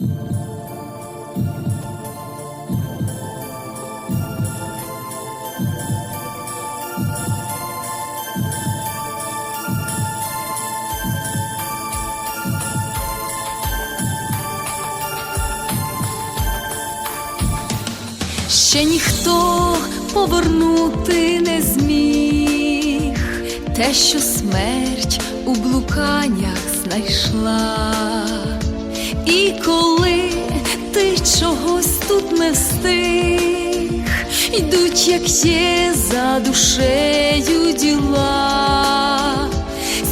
Ще ніхто повернути не зміг те, що смерть у блуканнях знайшла. І коли ти чогось тут не встиг, йдуть, як є за душею діла,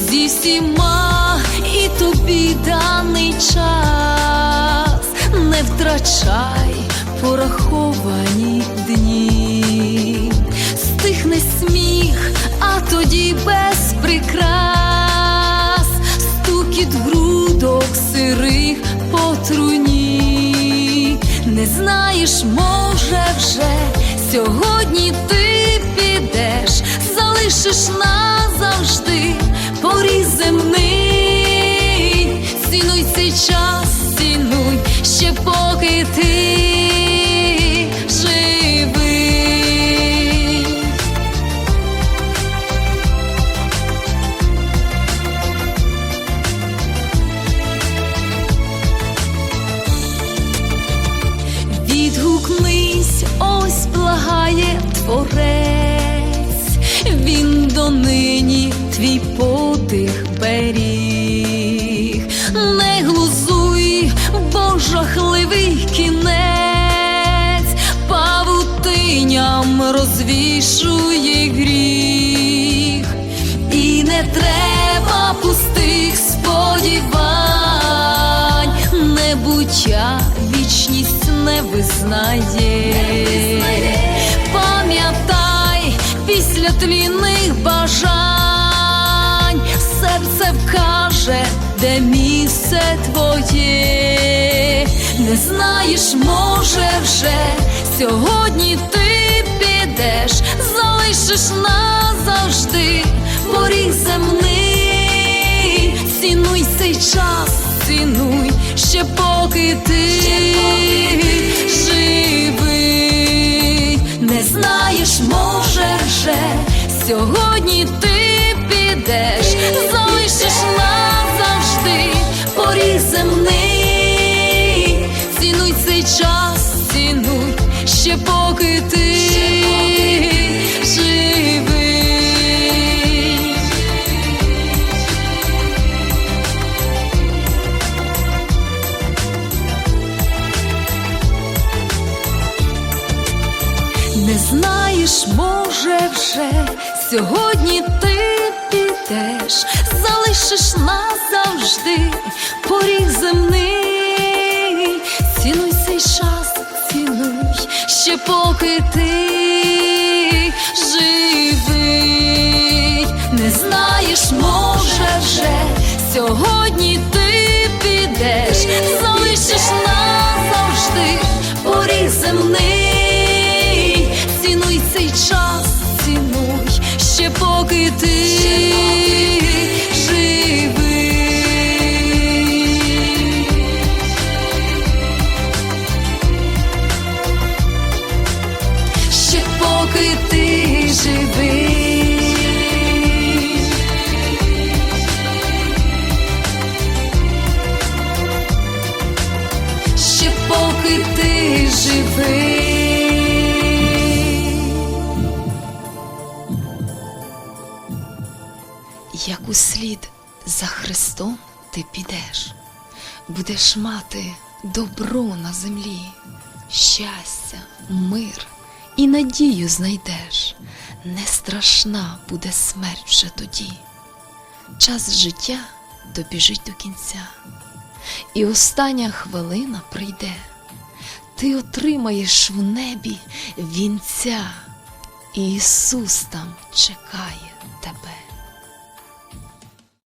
зі всіма і тобі даний час, не втрачай пораховані дні, стихне сміх, а тоді без прикрас, знаєш, може, вже сьогодні ти підеш, залишиш назавжди творець, він донині твій подих беріг, не глузуй, бо жахливий кінець, павутиням розвішує гріх, і не треба пустих сподівань, небуття вічність не визнає. Після тлінних бажань серце вкаже, де місце твоє. Не знаєш, може вже сьогодні ти підеш, залишиш назавжди поріг земний, цінуй цей час, цінуй ще поки ти живий, не знаєш, може вже. Сьогодні ти підеш, залишиш назавжди поріг земний, цінуй цей час, цінуй ще поки ти Не знаєш, може вже сьогодні ти підеш, залишиш назавжди поріг земний, цінуй цей час, цінуй ще поки ти живий, поки ти живий. як услід за Христом ти підеш, будеш мати добро на землі, щастя, мир і надію знайдеш, не страшна буде смерть вже тоді. Час життя добіжить до кінця, і остання хвилина прийде. Ти отримаєш в небі вінця, і Ісус там чекає тебе.